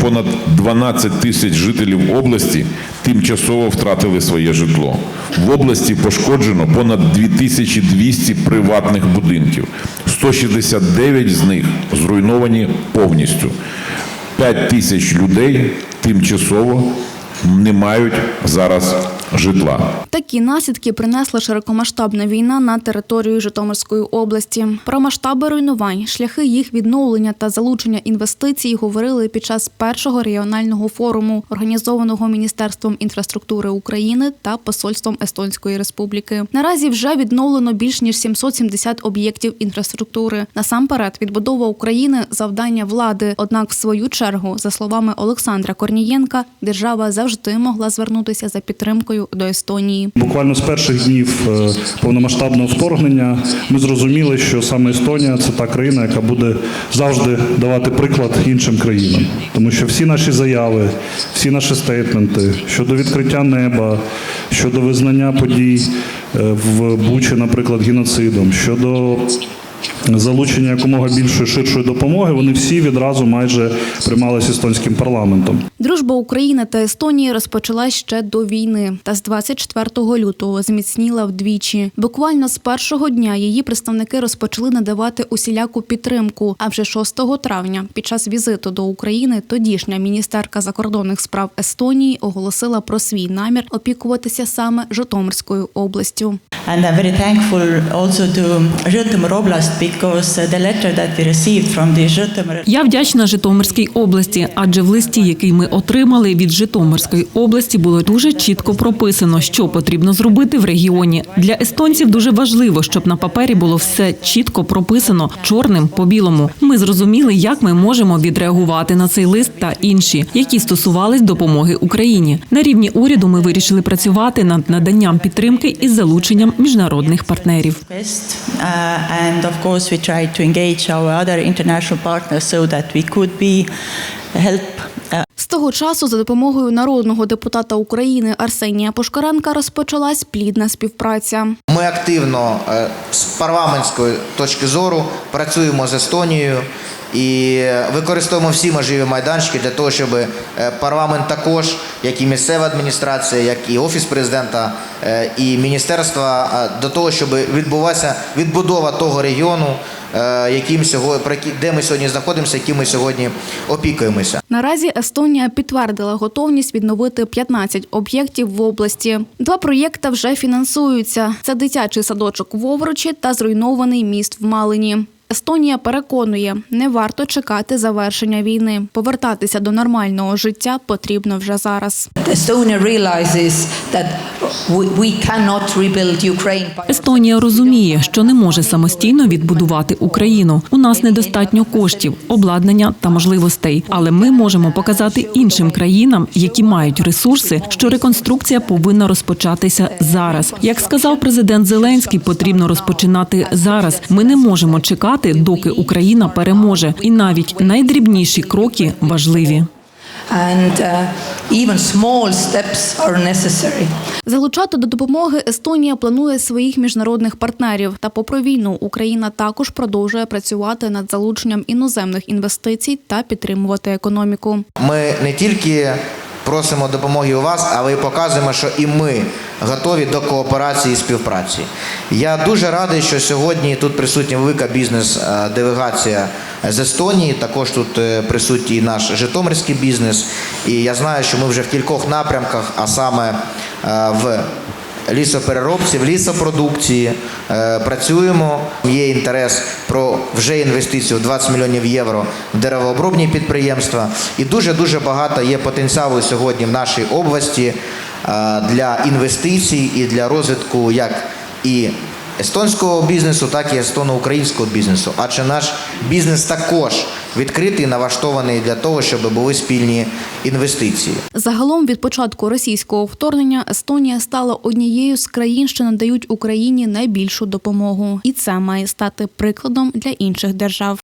понад 12 тисяч жителів області тимчасово втратили своє житло. В області пошкоджено понад 2200 приватних будинків. 169 з них зруйновані повністю. 5 тисяч людей тимчасово не мають зараз житла. Такі наслідки принесла широкомасштабна війна на територію Житомирської області. Про масштаби руйнувань, шляхи їх відновлення та залучення інвестицій говорили під час першого регіонального форуму, організованого Міністерством інфраструктури України та Посольством Естонської Республіки. Наразі вже відновлено більш ніж 770 об'єктів інфраструктури. Насамперед, відбудова України завдання влади. Однак, в свою чергу, за словами Олександра Корнієнка, держава завжди могла звернутися за підтримкою до Естонії. Буквально з перших днів е, повномасштабного вторгнення ми зрозуміли, що саме Естонія це та країна, яка буде завжди давати приклад іншим країнам, тому що всі наші заяви, всі наші стейтменти щодо відкриття неба, щодо визнання подій е, в Бучі, наприклад, геноцидом, щодо залучення якомога більшої ширшої допомоги, вони всі відразу майже приймалися естонським парламентом. Дружба України та Естонії розпочалась ще до війни, та з 24 лютого зміцніла вдвічі. Буквально з першого дня її представники розпочали надавати усіляку підтримку. А вже 6 травня, під час візиту до України, тодішня міністерка закордонних справ Естонії оголосила про свій намір опікуватися саме Житомирською областю. And I'm very thankful also to Zhytomyr Oblast uh, Я вдячна Житомирській області, адже в листі, який ми отримали від Житомирської області, було дуже чітко прописано, що потрібно зробити в регіоні. Для естонців дуже важливо, щоб на папері було все чітко прописано чорним по білому. Ми зрозуміли, як ми можемо відреагувати на цей лист та інші, які стосувались допомоги Україні. На рівні уряду ми вирішили працювати над наданням підтримки із залученням міжнародних партнерів. Course, we tried to engage our other international partners so that we could be help uh, того часу, за допомогою народного депутата України Арсенія Пушкаренка, розпочалась плідна співпраця. Ми активно е, з парламентської точки зору працюємо з Естонією і використовуємо всі можливі майданчики для того, щоб е, парламент також, як і місцева адміністрація, як і офіс президента, е, і міністерства, до того, щоб відбулася відбудова того регіону, яким сьогодні, про де ми сьогодні знаходимося, яким ми сьогодні опікуємося. Наразі Естонія підтвердила готовність відновити 15 об'єктів в області. Два проєкти вже фінансуються: це дитячий садочок в Овручі та зруйнований міст в Малині. Естонія переконує, не варто чекати завершення війни. Повертатися до нормального життя потрібно вже зараз. Estonia realizes that we, we cannot rebuild Ukraine by Естонія розуміє, що не може самостійно відбудувати Україну. У нас недостатньо коштів, обладнання та можливостей. Але ми можемо показати іншим країнам, які мають ресурси, що реконструкція повинна розпочатися зараз. Як сказав президент Зеленський, потрібно розпочинати зараз. Ми не можемо чекати, доки Україна переможе, і навіть найдрібніші кроки важливі. and uh, even small steps are necessary. Залучати до допомоги Естонія планує своїх міжнародних партнерів. Та, попри війну, Україна також продовжує працювати над залученням іноземних інвестицій та підтримувати економіку. Ми не тільки просимо допомоги у вас, але й показуємо, що і ми готові до кооперації і співпраці. Я дуже радий, що сьогодні тут присутня велика бізнес-делегація з Естонії. Також тут е, присутній наш житомирський бізнес. І я знаю, що ми вже в кількох напрямках, а саме е, в лісопереробці, в лісопродукції е, працюємо. Є інтерес про вже інвестицію в 20 мільйонів євро в деревообробні підприємства. І дуже дуже багато є потенціалу сьогодні в нашій області е, для інвестицій і для розвитку як і естонського бізнесу, так і естоно-українського бізнесу. Адже наш бізнес також відкритий, налаштований для того, щоб були спільні інвестиції. Загалом від початку російського вторгнення Естонія стала однією з країн, що надають Україні найбільшу допомогу, і це має стати прикладом для інших держав.